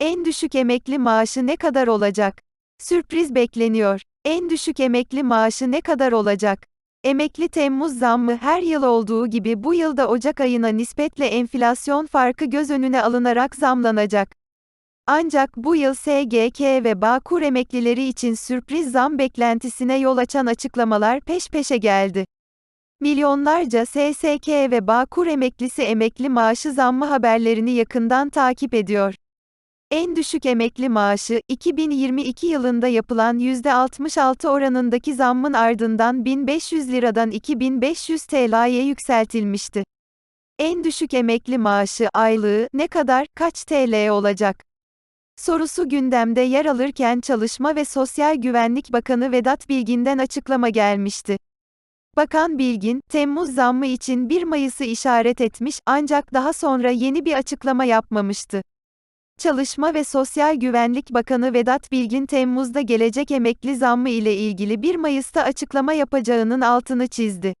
En düşük emekli maaşı ne kadar olacak? Sürpriz bekleniyor. En düşük emekli maaşı ne kadar olacak? Emekli Temmuz zammı her yıl olduğu gibi bu yılda Ocak ayına nispetle enflasyon farkı göz önüne alınarak zamlanacak. Ancak bu yıl SGK ve Bağkur emeklileri için sürpriz zam beklentisine yol açan açıklamalar peş peşe geldi. Milyonlarca SSK ve Bağkur emeklisi emekli maaşı zammı haberlerini yakından takip ediyor. En düşük emekli maaşı, 2022 yılında yapılan %66 oranındaki zammın ardından 1500 liradan 2500 TL'ye yükseltilmişti. En düşük emekli maaşı aylığı ne kadar, kaç TL olacak? Sorusu gündemde yer alırken Çalışma ve Sosyal Güvenlik Bakanı Vedat Bilgin'den açıklama gelmişti. Bakan Bilgin, Temmuz zammı için 1 Mayıs'ı işaret etmiş ancak daha sonra yeni bir açıklama yapmamıştı. Çalışma ve Sosyal Güvenlik Bakanı Vedat Bilgin Temmuz'da gelecek emekli zammı ile ilgili 1 Mayıs'ta açıklama yapacağının altını çizdi.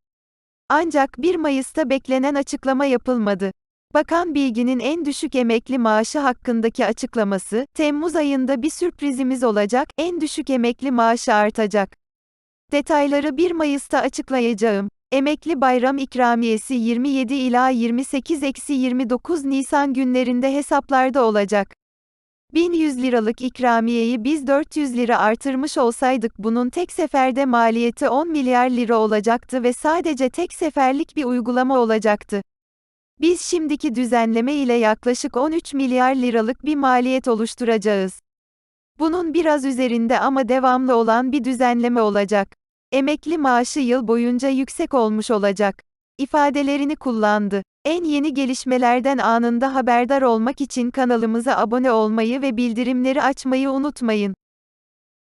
Ancak 1 Mayıs'ta beklenen açıklama yapılmadı. Bakan Bilgin'in en düşük emekli maaşı hakkındaki açıklaması, Temmuz ayında bir sürprizimiz olacak, en düşük emekli maaşı artacak. Detayları 1 Mayıs'ta açıklayacağım. Emekli bayram ikramiyesi 27 ila 28-29 Nisan günlerinde hesaplarda olacak. 1100 liralık ikramiyeyi biz 400 lira artırmış olsaydık bunun tek seferde maliyeti 10 milyar lira olacaktı ve sadece tek seferlik bir uygulama olacaktı. Biz şimdiki düzenleme ile yaklaşık 13 milyar liralık bir maliyet oluşturacağız. Bunun biraz üzerinde ama devamlı olan bir düzenleme olacak. Emekli maaşı yıl boyunca yüksek olmuş olacak. İfadelerini kullandı. En yeni gelişmelerden anında haberdar olmak için kanalımıza abone olmayı ve bildirimleri açmayı unutmayın.